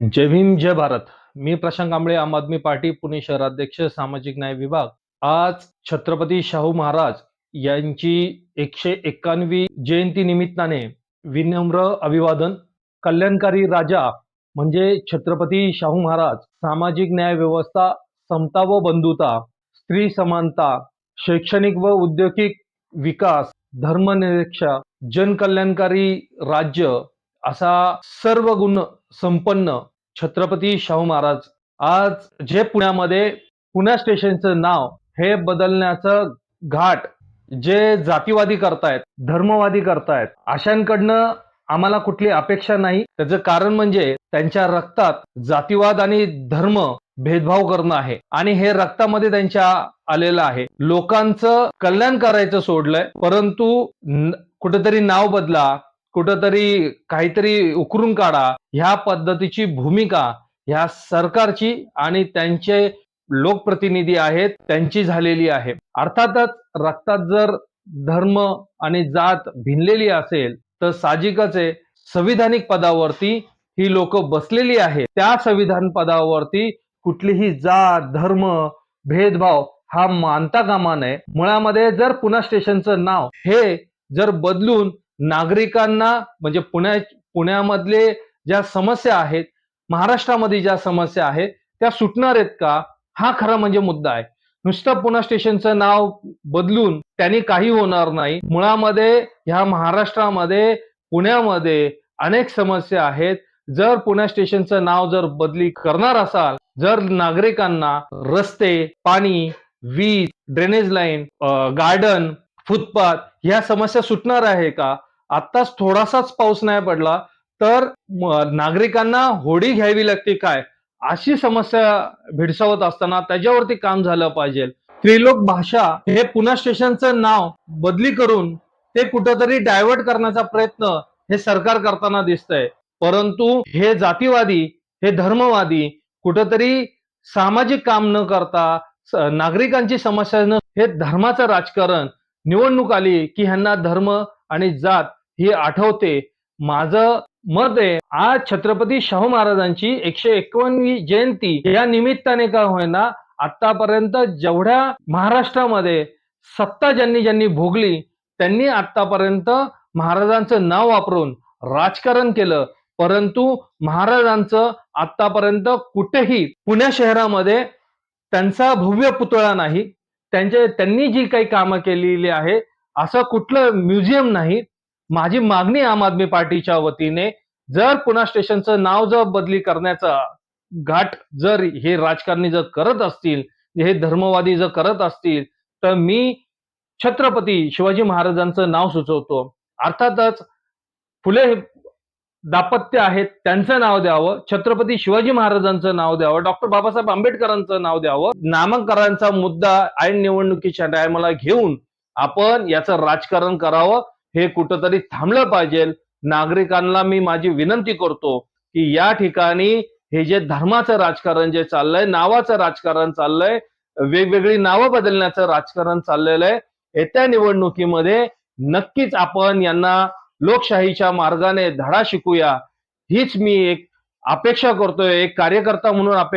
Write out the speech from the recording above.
जय भीम जय भारत. मी प्रशांत कांबळे आम आदमी पार्टी पुणे शहराध्यक्ष सामाजिक न्याय विभाग. आज छत्रपती शाहू महाराज यांची एकशे एक्कावनवी जयंती निमित्ताने विनम्र अभिवादन. कल्याणकारी राजा म्हणजे छत्रपती शाहू महाराज सामाजिक न्याय व्यवस्था समता व बंधुता स्त्री समानता शैक्षणिक व औद्योगिक विकास धर्मनिरक्षा जनकल्याणकारी राज्य असा सर्व गुण संपन्न छत्रपती शाहू महाराज. आज जे पुण्यामध्ये पुण्या स्टेशनचं नाव हे बदलण्याचं घाट जे जातीवादी करतायत धर्मवादी करतायत अशांकडनं आम्हाला कुठली अपेक्षा नाही. त्याचं कारण म्हणजे त्यांच्या रक्तात जातीवाद आणि धर्म भेदभाव करणं आहे. आणि हे रक्तामध्ये त्यांच्या आलेलं आहे. लोकांचं कल्याण करायचं सोडलंय. परंतु कुठेतरी नाव बदला कुठंतरी काहीतरी उकरून काढा. ह्या पद्धतीची भूमिका ह्या सरकारची आणि त्यांचे लोकप्रतिनिधी आहेत त्यांची झालेली आहे. अर्थातच रक्तात जर धर्म आणि जात भिनलेली असेल तर साहजिकच आहे संविधानिक पदावरती ही लोक बसलेली आहेत. त्या संविधान पदावरती कुठलीही जात धर्म भेदभाव हा मानता कामा नये. मुळामध्ये जर पुणे स्टेशनचं नाव हे जर बदलून नागरिकांना म्हणजे पुण्या पुण्यामधले ज्या समस्या आहेत महाराष्ट्रामध्ये ज्या समस्या आहेत त्या सुटणार आहेत का? हा खरा म्हणजे मुद्दा आहे. नुसतं पुणे स्टेशनचं नाव बदलून त्यांनी काही होणार नाही. मुळामध्ये ह्या महाराष्ट्रामध्ये पुण्यामध्ये अनेक समस्या आहेत. जर पुणे स्टेशनचं नाव जर बदली करणार असाल जर नागरिकांना रस्ते पाणी वीज ड्रेनेज लाईन गार्डन फुटपाथ ह्या समस्या सुटणार आहे का? आत्ताच थोडासाच पाऊस नाही पडला तर नागरिकांना होडी घ्यावी लागते काय? अशी समस्या भेडसावत असताना त्याच्यावरती काम झालं पाहिजे. त्रिलोक भाषा हे पुन्हा स्टेशनचं नाव बदली करून ते कुठंतरी डायव्हर्ट करण्याचा प्रयत्न हे सरकार करताना दिसतंय. परंतु हे जातीवादी हे धर्मवादी कुठंतरी सामाजिक काम न करता नागरिकांची समस्या न हे धर्माचं राजकारण निवडणूक आली की ह्यांना धर्म आणि जात ही आठवते. माझं मत आहे आज छत्रपती शाहू महाराजांची एकशे एकोणवी जयंती या निमित्ताने का होईना आतापर्यंत जेवढ्या महाराष्ट्रामध्ये सत्ता ज्यांनी ज्यांनी भोगली त्यांनी आतापर्यंत महाराजांचं नाव वापरून राजकारण केलं. परंतु महाराजांचं आतापर्यंत कुठेही पुण्या शहरामध्ये त्यांचा भव्य पुतळा नाही. त्यांचे त्यांनी जी काही कामं केलेली आहे असं कुठलं म्युझियम नाही. माझी मागणी आम आदमी पार्टीच्या वतीने जर पुन्हा स्टेशनचं नाव जर बदली करण्याचा घाट जर हे राजकारणी जर करत असतील हे धर्मवादी जर करत असतील तर मी छत्रपती शिवाजी महाराजांचं नाव सुचवतो. अर्थातच फुले दापत्य आहेत त्यांचं नाव द्यावं छत्रपती शिवाजी महाराजांचं नाव द्यावं डॉक्टर बाबासाहेब आंबेडकरांचं नाव द्यावं. नामांकनाचा मुद्दा ऐन निवडणुकीच्या टायमाला घेऊन आपण याचं राजकारण करावं. हे कुठंतरी थांबलं पाहिजे. नागरिकांना मी माझी विनंती करतो की या ठिकाणी हे जे धर्माचं राजकारण जे चाललंय नावाचं राजकारण चाललंय वेगवेगळी नावं बदलण्याचं राजकारण चाललेलं आहे येत्या निवडणुकीमध्ये नक्कीच आपण यांना लोकशाहीच्या मार्गाने धडा शिकूया. हीच मी एक अपेक्षा करतोय एक कार्यकर्ता म्हणून अपेक्षा